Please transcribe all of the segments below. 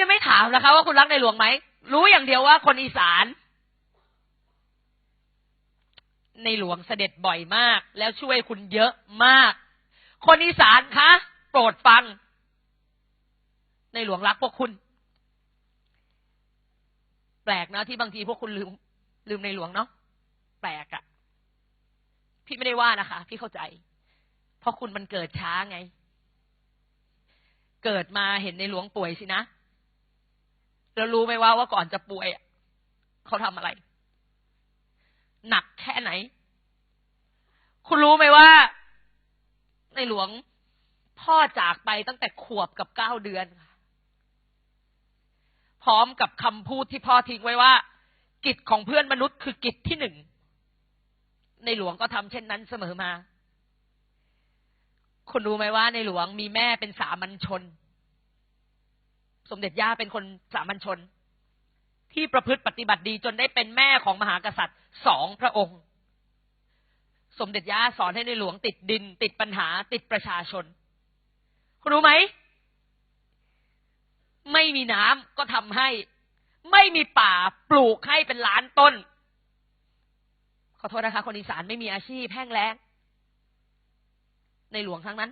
จะไม่ถามนะคะว่าคุณรักในหลวงไหม รู้อย่างเดียวว่าคนอีสาน ในหลวงเสด็จบ่อยมาก แล้วช่วยคุณเยอะมาก คนอีสานคะ โปรดฟัง ในหลวงรักพวกคุณ แปลกนะที่บางทีพวกคุณลืม ลืมในหลวงเนาะแปลกอะพี่ไม่ได้ว่านะคะ พี่เข้าใจ เพราะคุณมันเกิดช้าไง เกิดมาเห็นในหลวงป่วยสินะ แล้วรู้ไหมว่าว่าก่อนจะป่วยเขาทำอะไร หนักแค่ไหน คุณรู้ไหมว่า ในหลวงพ่อจากไปตั้งแต่ขวบกับเก้าเดือน พร้อมกับคำพูดที่พ่อทิ้งไว้ว่า กิจของเพื่อนมนุษย์คือกิจที่หนึ่ง ในหลวงก็ทำเช่นนั้นเสมอมา คุณรู้ไหมว่าในหลวงมีแม่เป็นสามัญชน สมเด็จย่าเป็นคนสามัญชน ที่ประพฤติปฏิบัติดีจนได้เป็นแม่ของมหากษัตริย์สองพระองค์ สมเด็จย่าสอนให้ในหลวงติดดิน ติดปัญหา ติดประชาชน คุณรู้ไหม ไม่มีน้ำก็ทำให้ ไม่มีป่าปลูกให้เป็นล้านต้น ขอโทษนะคะ คนอีสานไม่มีอาชีพแห้งแล้งในหลวงทั้งนั้น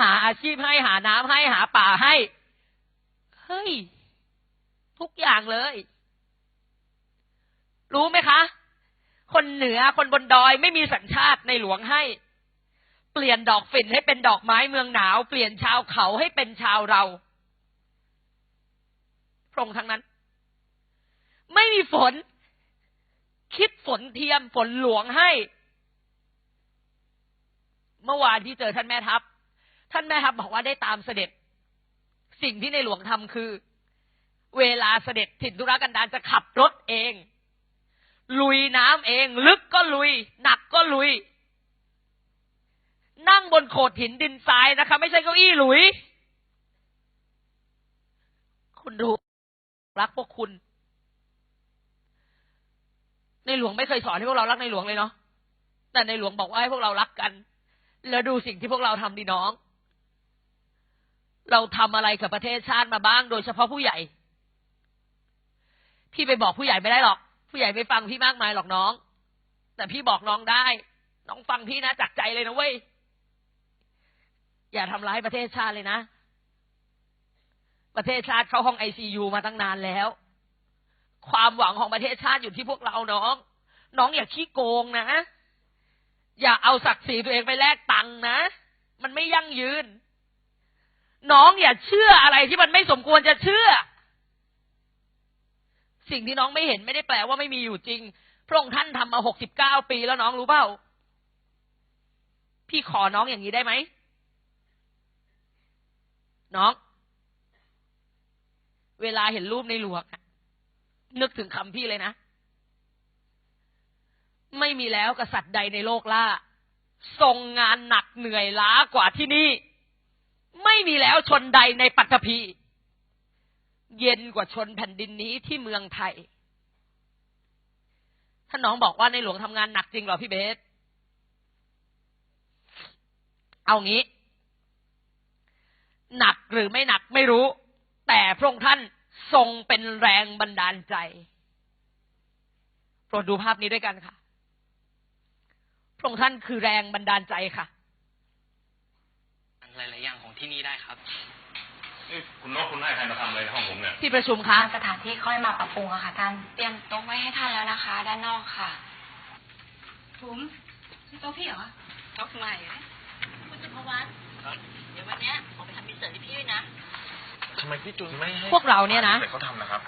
หาอาชีพให้หาน้ำให้หาป่าให้ เฮ้ย ทุกอย่างเลย รู้ไหมคะ คนเหนือคนบนดอยไม่มีสัญชาติในหลวงให้ เปลี่ยนดอกฝิ่นให้เป็นดอกไม้เมืองหนาว เปลี่ยนชาวเขาให้เป็นชาวเราพระองค์ทั้งนั้น ไม่มีฝน คิดฝนเทียมฝนหลวงให้ เมื่อวานที่เจอท่านแม่ทัพ ท่านแม่ทัพบอกว่าได้ตามเสด็จ สิ่งที่ในหลวงทำคือ เวลาเสด็จถิ่นธุรกันดารจะขับรถเอง ลุยน้ำเอง ลึกก็ลุย หนักก็ลุย นั่งบนโขดหินดินทรายนะคะ ไม่ใช่เก้าอี้หลุย คุณดูรักพวกคุณ ในหลวงไม่เคยสอนให้พวกเรารักในหลวงเลยเนาะแต่ในหลวงบอกว่าให้พวกเรารักกัน แล้วดูสิ่งที่พวกเราทำดีน้อง เราทำอะไรกับประเทศชาติมาบ้าง โดยเฉพาะผู้ใหญ่ พี่ไปบอกผู้ใหญ่ไม่ได้หรอก ผู้ใหญ่ไม่ฟังพี่มากมายหรอกน้อง แต่พี่บอกน้องได้ น้องฟังพี่นะจากใจเลยนะเว้ย อย่าทำร้ายประเทศชาติเลยนะ ประเทศชาติเข้าห้องไอซียูมาตั้งนานแล้ว ความหวังของประเทศชาติอยู่ที่พวกเราน้อง น้องอย่าขี้โกงนะ อย่าเอาศักดิ์ศรีตัวเองไปแลกตังค์นะ มันไม่ยั่งยืน น้องอย่าเชื่ออะไรที่มันไม่สมควรจะเชื่อ สิ่งที่น้องไม่เห็นไม่ได้แปลว่าไม่มีอยู่จริง พระองค์ท่านทำมาหกสิบเก้าปีแล้วน้องรู้เปล่า พี่ขอน้องอย่างนี้ได้ไหม น้อง เวลาเห็นรูปในหลวงนึกถึงคำพี่เลยนะ ไม่มีแล้วกษัตริย์ใดในโลกล่าทรงงานหนักเหนื่อยล้ากว่าที่นี่ ไม่มีแล้วชนใดในปัตภีเย็นกว่าชนแผ่นดินนี้ที่เมืองไทยท่านน้องบอกว่าในหลวงทำงานหนักจริงเหรอพี่เบส เอางี้ หนักหรือไม่หนักไม่รู้ แต่พระองค์ท่านทรงเป็นแรงบันดาลใจ โปรดดูภาพนี้ด้วยกันค่ะ พระองค์ท่านคือแรงบันดาลใจค่ะหลายๆอย่างของ ที่นี่ได้ครับนี่คุณนกคุณให้ใครมาทำอะไรในห้องผมเนี่ย ที่ประชุมคะ ทางสถานที่ค่อยมาปรับปรุงอะค่ะท่าน เตรียมโต๊ะไว้ให้ท่านแล้วนะคะ ด้านนอกค่ะถุมนี่โต๊ะพี่เหรอโต๊ะใหม่ไหมคุณจุภวัฒน์เดี๋ยววันเนี้ยผมไปทำมิสเตอร์ที่พี่ด้วยนะ ทำไมพี่จุนไม่ให้พวกเราเนี่ยนะเด็กเขาทำนะครับ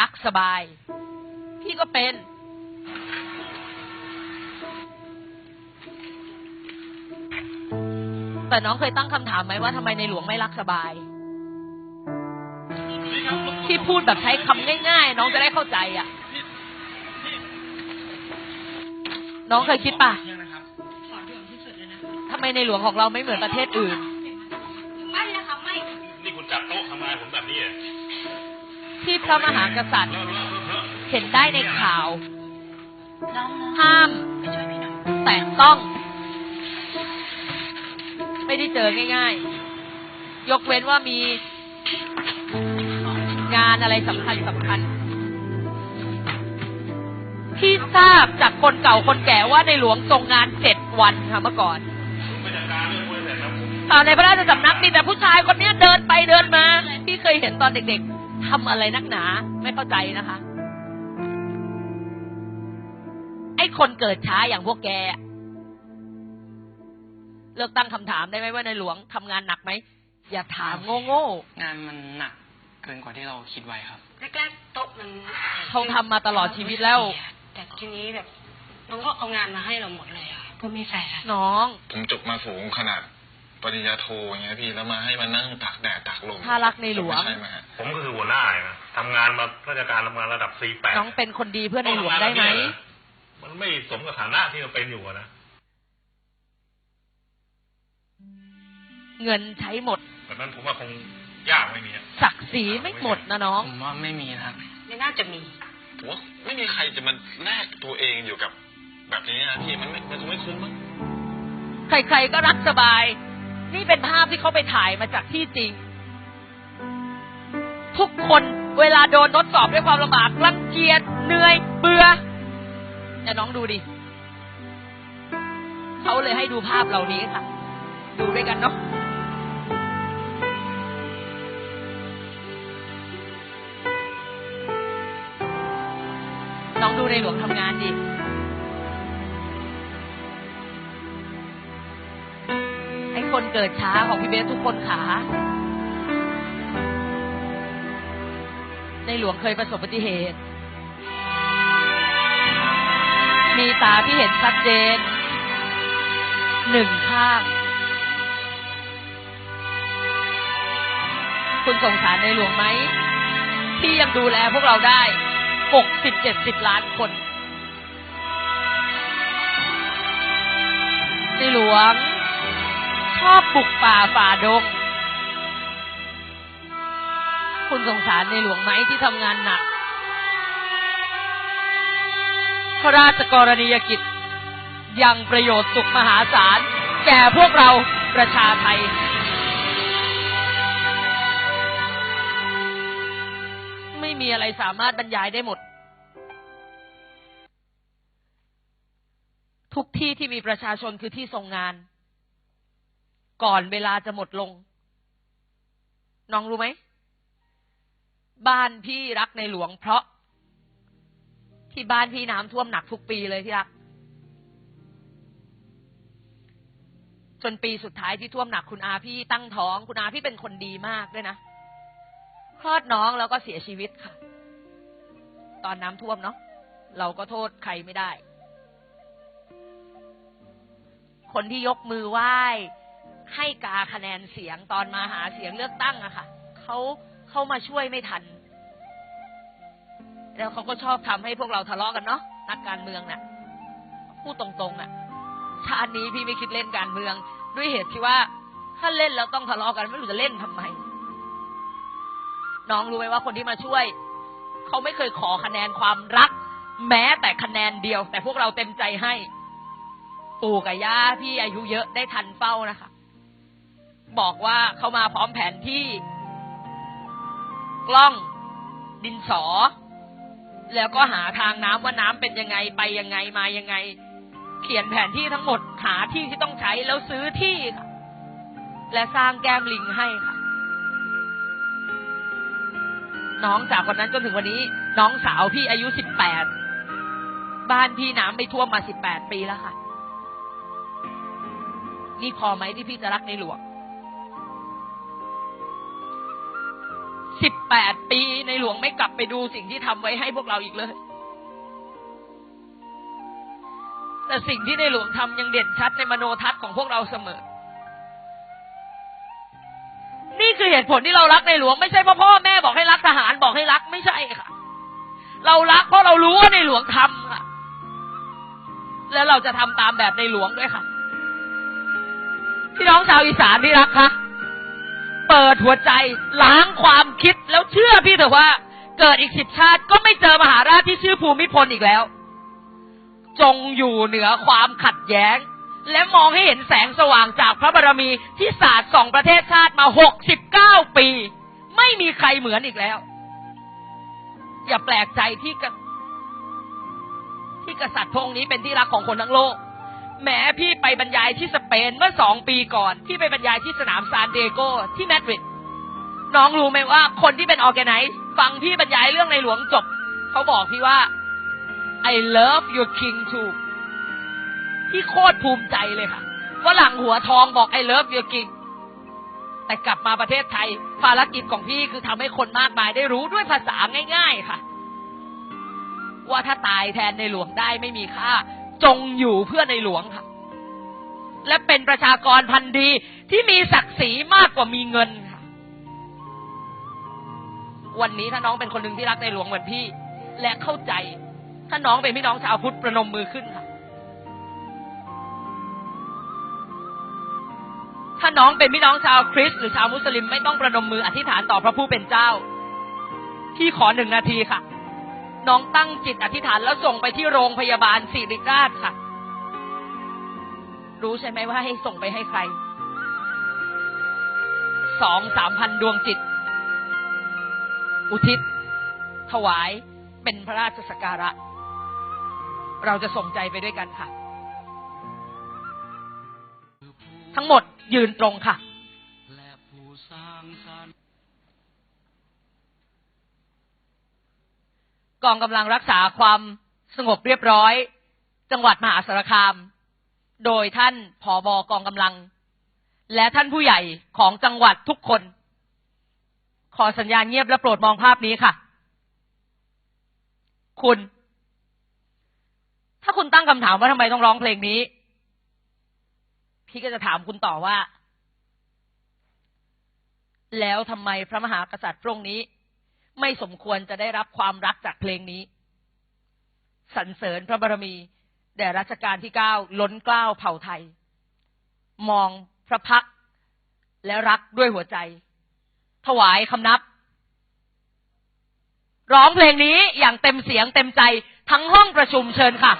รักสบาย พี่ก็เป็น แต่น้องเคยตั้งคำถามไหมว่าทำไมในหลวงไม่รักสบาย ที่พูดแบบใช้คำง่าย ๆ น้องจะได้เข้าใจอะ น้องเคยคิดป่ะทำไมในหลวงของเราไม่เหมือนประเทศอื่น ไม่นะคะไม่ นี่คุณจับโต๊ะทำงานผมแบบนี้เหรอที่พระมหากษัตริย์เลอะเลอะเลอะเลอะเห็นได้ในข่าวน้องห้ามไปช่วยพี่หน่อยแต่ต้องไม่ได้ เจอง่าย ๆ ยกเว้นว่ามีงานอะไรสำคัญสำคัญ ที่ทราบจากคนเก่าคนแก่ว่าในหลวงทรงงานเจ็ดวันค่ะเมื่อก่อนองคุยเสร็จแล้วผมข่าวในพระราชสำนักมีแต่ผู้ชายคนนี้เดินไปเดินมาพี่เคยเห็นตอนเด็กๆทำอะไรนักหนาไม่เข้าใจนะคะ ไอ้คนเกิดช้าอย่างพวกแก เลิกตั้งคำถามได้ไหมว่าในหลวงทำงานหนักไหมอย่าถามโง่ๆงานมันหนักเกินกว่าที่เราคิดไว้ครับแรกๆโต๊ะมันเขาทำมาตลอดชีวิตแล้ว แต่ทีนี้แบบน้องก็เอางานมาให้เราหมดเลยอะก็ไม่แฟร์น้องผมจบมาสูงขนาดปริญญาโทอย่างเงี้ยพี่แล้วมาให้มานั่งตากแดดตากลมถ้ารักในหลวงไม่ใช่ไหมฮะผมก็คือหัวหน้าไงนะทำงานมาราชการทำงานระดับ C8 น้องเป็นคนดีเพื่อในหลวงได้ไหมมันไม่สมกับฐานะที่เราเป็นอยู่อะนะ เงินใช้หมดแบบนั้นผมว่าคงยากไม่มีอะศักดิ์ศรีไม่หมดนะน้องผมว่าไม่มีนะครับไม่น่าจะมีผมว่าไม่มีใครจะมาแลกตัวเองอยู่กับ แบบนี้นะพี่มันไม่มันคงไม่คุ้มมั้งใครๆก็รักสบาย นี่เป็นภาพที่เขาไปถ่ายมาจากที่จริง ทุกคนเวลาโดนทดสอบด้วยความลำบากรังเกียจเหนื่อยเบื่อแต่น้องดูดิเขาเลยให้ดูภาพเหล่านี้ค่ะ ดูด้วยกันเนาะ น้องดูในหลวงทำงานดิไอ้คนเกิดช้าของพี่เบสทุกคนขา ในหลวงเคยประสบอุบัติเหตุ มีตาที่เห็นชัดเจน หนึ่งข้างคุณสงสารในหลวงไหม ที่ยังดูแลพวกเราได้ หกสิบเจ็ดสิบล้านคนในหลวง ชอบบุกป่าฝ่าดง คุณสงสารในหลวงไหมที่ทำงานหนักพระราชกรณียกิจ ยังประโยชน์สุขมหาศาล แก่พวกเราประชาไทย ไม่มีอะไรสามารถบรรยายได้หมด ทุกที่ที่มีประชาชนคือที่ทรงงาน ก่อนเวลาจะหมดลง น้องรู้ไหม บ้านพี่รักในหลวงเพราะ ที่บ้านพี่น้ำท่วมหนักทุกปีเลยที่รักจนปีสุดท้ายที่ท่วมหนักคุณอาพี่ตั้งท้อง คุณอาพี่เป็นคนดีมากด้วยนะ ลอดน้องแล้วก็เสียชีวิตค่ะ ตอนน้ำท่วมเนาะเราก็โทษใครไม่ได้ คนที่ยกมือไหว้ให้กาคะแนนเสียงตอนมาหาเสียงเลือกตั้งอะค่ะเขาเขามาช่วยไม่ทัน แล้วเขาก็ชอบทำให้พวกเราทะเลาะกันเนาะนักการเมืองน่ะพูดตรงๆอะชาตินี้พี่ไม่คิดเล่นการเมือง ด้วยเหตุที่ว่าถ้าเล่นแล้วต้องทะเลาะกันไม่รู้จะเล่นทำไม น้องรู้ไหมว่าคนที่มาช่วย เขาไม่เคยขอคะแนนความรัก แม้แต่คะแนนเดียว แต่พวกเราเต็มใจให้ ปู่กับย่าพี่อายุเยอะได้ทันเฝ้านะคะ บอกว่าเขามาพร้อมแผนที่ กล้อง ดินสอ แล้วก็หาทางน้ำว่าน้ำเป็นยังไงไปยังไงมายังไง เขียนแผนที่ทั้งหมดหาที่ที่ต้องใช้แล้วซื้อที่และสร้างแก้มลิงให้ค่ะ น้องจากวันนั้นจนถึงวันนี้ น้องสาวพี่อายุสิบแปดบ้านพี่น้ำไม่ท่วมมาสิบแปดปีแล้วค่ะ นี่พอไหมที่พี่จะรักในหลวงสิบแปดปีในหลวงไม่กลับไปดูสิ่งที่ทำไว้ให้พวกเราอีกเลย แต่สิ่งที่ในหลวงทำยังเด่นชัดในมโนทัศน์ของพวกเราเสมอ คือเหตุผลที่เรารักในหลวง ไม่ใช่เพราะพ่อแม่บอกให้รักทหารบอกให้รักไม่ใช่ค่ะ เรารักเพราะเรารู้ว่าในหลวงทำค่ะ แล้วเราจะทำตามแบบในหลวงด้วยค่ะพี่น้องชาวอีสานที่รักคะเปิดหัวใจล้างความคิดแล้วเชื่อพี่เถอะว่า เกิดอีกสิบชาติก็ไม่เจอมหาราชที่ชื่อภูมิพลอีกแล้ว จงอยู่เหนือความขัดแย้ง และมองให้เห็นแสงสว่างจากพระบารมีที่สาดส่องประเทศชาติมาหกสิบเก้าปี ไม่มีใครเหมือนอีกแล้ว อย่าแปลกใจที่กที่กษัตริย์พงนี้เป็นที่รักของคนทั้งโลกแหมพี่ไปบรรยายที่สเปนเมื่อสองปีก่อน พี่ไปบรรยายที่สนามซานเดโกที่มาดริดน้องรู้ไหมว่าคนที่เป็นออแกไนซ์ฟังพี่บรรยายเรื่องในหลวงจบ เขาบอกพี่ว่า I love your king too พี่โคตรภูมิใจเลยค่ะว่าหลังหัวทองบอก I love your king แต่กลับมาประเทศไทย ภารกิจของพี่คือทำให้คนมากมายได้รู้ด้วยภาษาง่าย ๆ ค่ะ ว่าถ้าตายแทนในหลวงได้ไม่มีค่า จงอยู่เพื่อในหลวงค่ะ และเป็นประชากรพันธุ์ดีที่มีศักดิ์ศรีมากกว่ามีเงินค่ะ วันนี้ถ้าน้องเป็นคนหนึ่งที่รักในหลวงเหมือนพี่ และเข้าใจ ถ้าน้องเป็นพี่น้องชาวพุทธประนมมือขึ้นค่ะ ถ้าน้องเป็นพี่น้องชาวคริสต์หรือชาวมุสลิมไม่ต้องประนมมืออธิษฐานต่อพระผู้เป็นเจ้า พี่ขอหนึ่งนาทีค่ะ น้องตั้งจิตอธิษฐานแล้วส่งไปที่โรงพยาบาลศิริราชค่ะ รู้ใช่ไหมว่าให้ส่งไปให้ใครสองสามพันดวงจิต อุทิศ ถวายเป็นพระราชสการะ เราจะส่งใจไปด้วยกันค่ะ ทั้งหมด ยืนตรงค่ะกองกำลังรักษาความสงบเรียบร้อย จังหวัดมหาสารคาม โดยท่านผอบอกองกำลัง และท่านผู้ใหญ่ของจังหวัดทุกคน ขอสัญญาณเงียบและโปรดมองภาพนี้ค่ะ คุณ ถ้าคุณตั้งคำถามว่าทำไมต้องร้องเพลงนี้ พี่ก็จะถามคุณต่อว่า แล้วทำไมพระมหากษัตริย์พระองค์นี้ ไม่สมควรจะได้รับความรักจากเพลงนี้สรรเสริญพระบารมี แด่รัชกาลที่เก้าล้นเกล้าเผ่าไทย มองพระพักและรักด้วยหัวใจ ถวายคำนับ ร้องเพลงนี้อย่างเต็มเสียงเต็มใจทั้งห้องประชุมเชิญค่ะ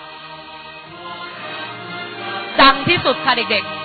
ดังที่สุดค่ะเด็กๆ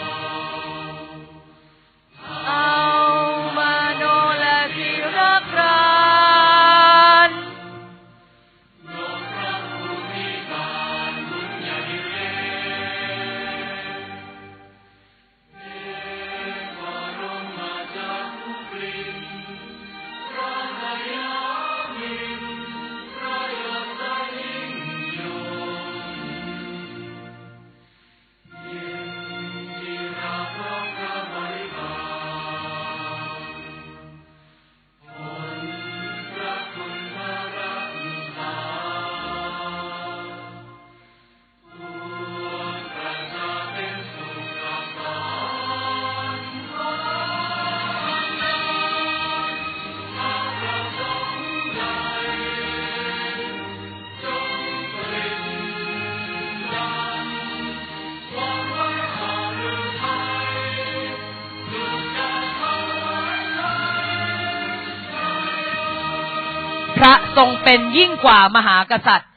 ทรงเป็นยิ่งกว่ามหากษัตริย์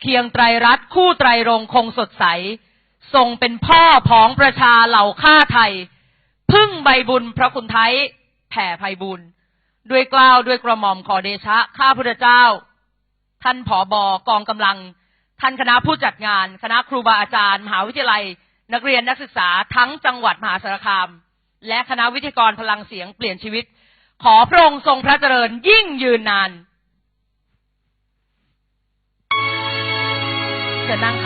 เคียงไตรรัตน์คู่ไตรรงคงสดใส ทรงเป็นพ่อผองประชาเหล่าข้าไทย พึ่งใบบุญพระคุณไทยแผ่ภัยบุญ ด้วยกล้าวด้วยกระหม่อมขอเดชะ ข้าพุทธเจ้า ท่านผอบอกองกำลัง ท่านคณะผู้จัดงาน คณะครูบาอาจารย์ มหาวิทยาลัย นักเรียนนักศึกษาทั้งจังหวัดมหาสารคาม และคณะวิทยากรพลังเสียงเปลี่ยนชีวิต ขอพระองค์ทรงพระเจริญยิ่งยืนนาน เชิญนั่งค่ะ